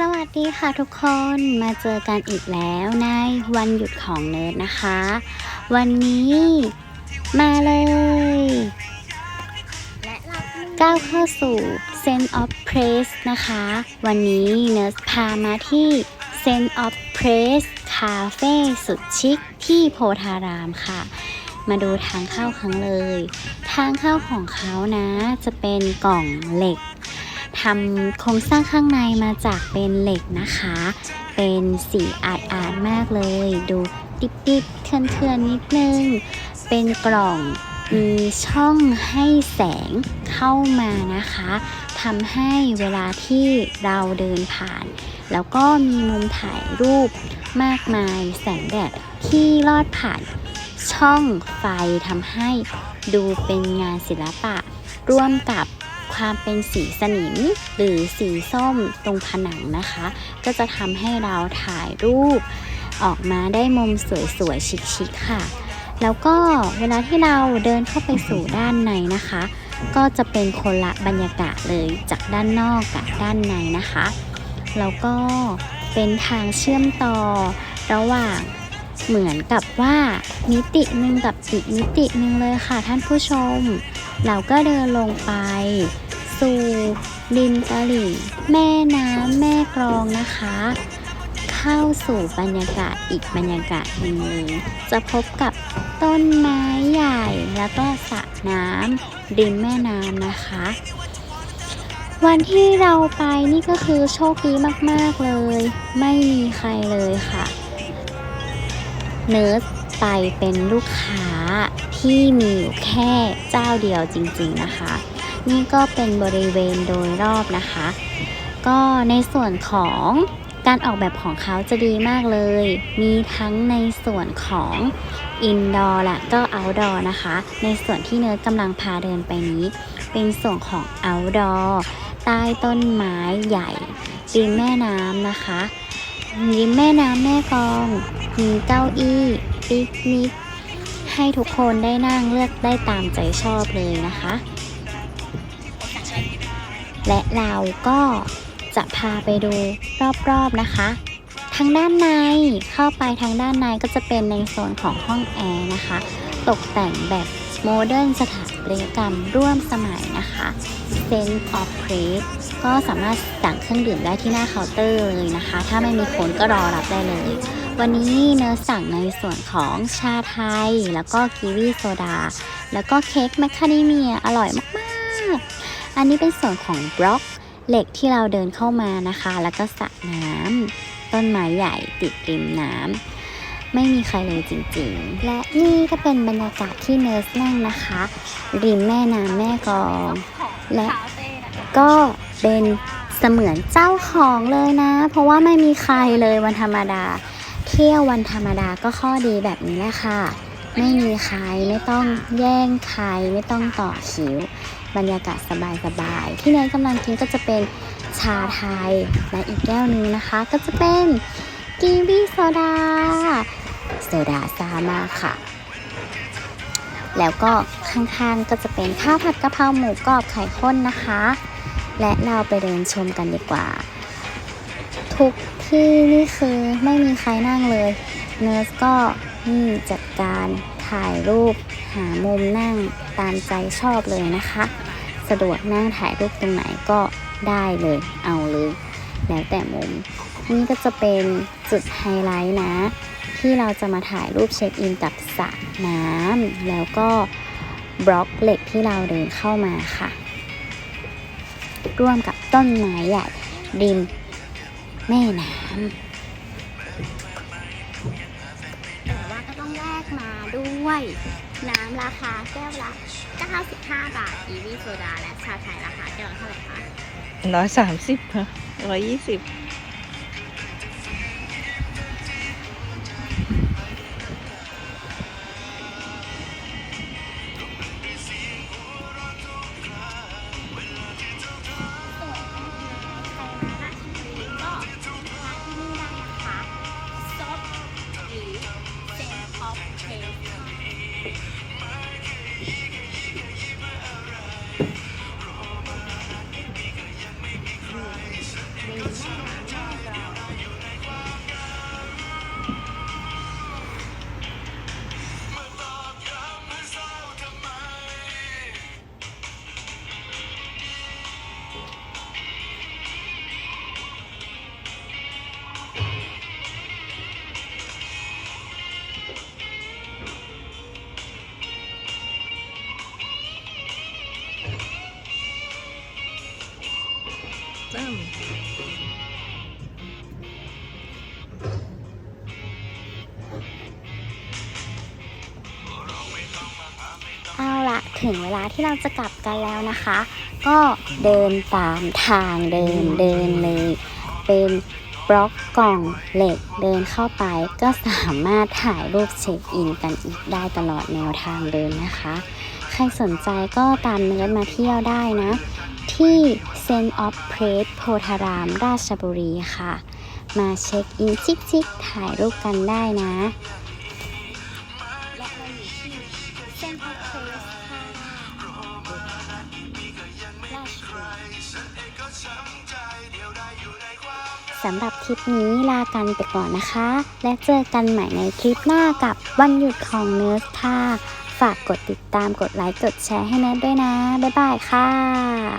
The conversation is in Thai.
สวัสดีค่ะทุกคนมาเจอกันอีกแล้วในวันหยุดของเนิร์ดนะคะ วันนี้มาเลยก้าวเข้าสู่ Sense of Place นะคะ วันนี้เนิร์ดพามาที่ Sense of Place Cafe สุดชิคที่โพธารามค่ะ มาดูทางเข้าครั้งเลย ทางเข้าของเขานะจะเป็นกล่องเหล็ก ทำโครงสร้างข้างในมาจากเป็นเหล็กนะคะ เป็นสีอาดอาดๆมากเลย ดูดิบดิบๆเทือนเทือนๆนิดนึง เป็นกล่องมีช่องให้แสงเข้ามานะคะทำให้เวลาที่เราเดินผ่าน แล้วก็มีมุมถ่ายรูปมากมายแสงแดดที่ลอดผ่านช่องไฟทำให้ดูเป็นงานศิลปะร่วมกับ ความเป็นสีสนิมหรือสีส้มตรงผนังนะคะ ก็จะทำให้เราถ่ายรูป ออกมาได้มุมสวยๆชิคๆค่ะ แล้วก็เวลาที่เราเดินเข้าไปสู่ด้านในนะคะ ก็จะเป็นคนละบรรยากาศเลยจากด้านนอกกับด้านในนะคะ แล้วก็เป็นทางเชื่อมต่อระหว่างเหมือนกับว่ามิติหนึ่งกับอีกมิติหนึ่งเลยค่ะท่านผู้ชม เราก็เดินลงไป สู่ริมตลิ่ง แม่น้ำแม่กลองนะคะ เข้าสู่บรรยากาศอีกบรรยากาศหนึ่งเลยจะพบกับต้นไม้ใหญ่แล้วก็สระน้ำริมแม่น้ำนะคะ วันที่เราไปนี่ก็คือโชคดีมากๆเลย ไม่มีใครเลยค่ะ เนิร์สไปเป็นลูกค้าที่มีอยู่แค่เจ้าเดียวจริงๆนะคะ นี่ก็เป็นบริเวณโดยรอบนะคะ ก็ในส่วนของการออกแบบของเขาจะดีมากเลย มีทั้งในส่วนของอินดอร์และก็ o อ t ดอร์นะคะ ในส่วนที่เนิร์ดกำลังพาเดินไปนี้ เป็นส่วนของ outdoor ใต้ต้นไม้ใหญ่ริมแม่น้ำนะคะริมแม่น้ำแม่กอง มีเก้าอี้ปิกนิกให้ทุกคนได้นั่งเลือกได้ตามใจชอบเลยนะคะ และเราก็จะพาไปดูรอบๆนะคะ ทางด้านในเข้าไปทางด้านในก็จะเป็นในโซนของห้องแอร์นะคะ ตกแต่งแบบโมเดิร์นสถาปัตยกรรมร่วมสมัยนะคะ Sense of Place ก็สามารถสั่งเครื่องดื่มได้ที่หน้าเคาน์เตอร์เลยนะคะ ถ้าไม่มีคนก็รอรับได้เลย วันนี้เนอสั่งในส่วนของชาไทย แล้วก็กีวีโซดา แล้วก็เค้กแมคคาเดเมียอร่อยมากๆ อันนี้เป็นส่วนของบล็อกเหล็กที่เราเดินเข้ามานะคะ แล้วก็สระน้ำต้นไม้ใหญ่ติดริมน้ำไม่มีใครเลยจริงๆ และนี่ก็เป็นบรรยากาศที่เนิร์สนั่งนะคะ ริมแม่น้ำแม่กอง และก็เป็นเสมือนเจ้าของเลยนะ เพราะว่าไม่มีใครเลยวันธรรมดา เที่ยววันธรรมดาก็ข้อดีแบบนี้แหละค่ะ ไม่มีใครไม่ต้องแย่งใครไม่ต้องต่อคิว บรรยากาศสบายๆที่เนยกำลังกินก็จะเป็นชาไทย และอีกแก้วหนึงนะคะ ก็จะเป็นกีวีโซดาโซดาซามาค่ะ แล้วก็ข้างๆก็จะเป็นข้าวผัดกะเพราหมูกรอบไข่ข้นนะคะ และเราไปเดินชมกันดีกว่า ทุกที่นี่คือไม่มีใครนั่งเลย เนอร์สก็นี่จัดการถ่ายรูปหามุมนั่งตามใจชอบเลยนะคะ สะดวกนั่งถ่ายรูปตรงไหนก็ได้เลยเอาเลยแล้วแต่มุม นี่ก็จะเป็นจุดไฮไลท์นะ ที่เราจะมาถ่ายรูปเช็คอินกับสระน้ำแล้วก็บล็อกเหล็กที่เราเดินเข้ามาค่ะ ร่วมกับต้นไม้ใหญ่ริมแม่น้ำ วย น้ำราคาแก้วละ 95 บาท อีวีโซดาและชาไทยราคาแก้วละเท่าไหร่คะร้อยสามสิบค่ะร้อยยี่สิบ ตั้มเอาละถึงเวลาที่เราจะกลับกันแล้วนะคะ ก็เดินตามทางเดินเดินเลย เป็นบล็อกกล่องเหล็กเดินเข้าไปก็สามารถถ่ายรูปเช็คอินกันอีกได้ตลอดแนวทางเดินนะคะ ใครสนใจก็ตามเนื้อมาเที่ยวได้นะ ที่ เซนออฟเพรสโพธาราม ราชบุรีค่ะ มาเช็คอินชิคๆถ่ายรูปกันได้นะและเราอยู่ที่เซนออฟเพรสค่ะราชบุรีสำหรับทริปนี้ลากันไปก่อนนะคะ และเจอกันใหม่ในคลิปหน้ากับวันหยุดของเนิร์สค่ะฝากกดติดตามกดไลค์ กดแชร์ให้เนิร์ด้วยนะ บ๊ายบายค่ะ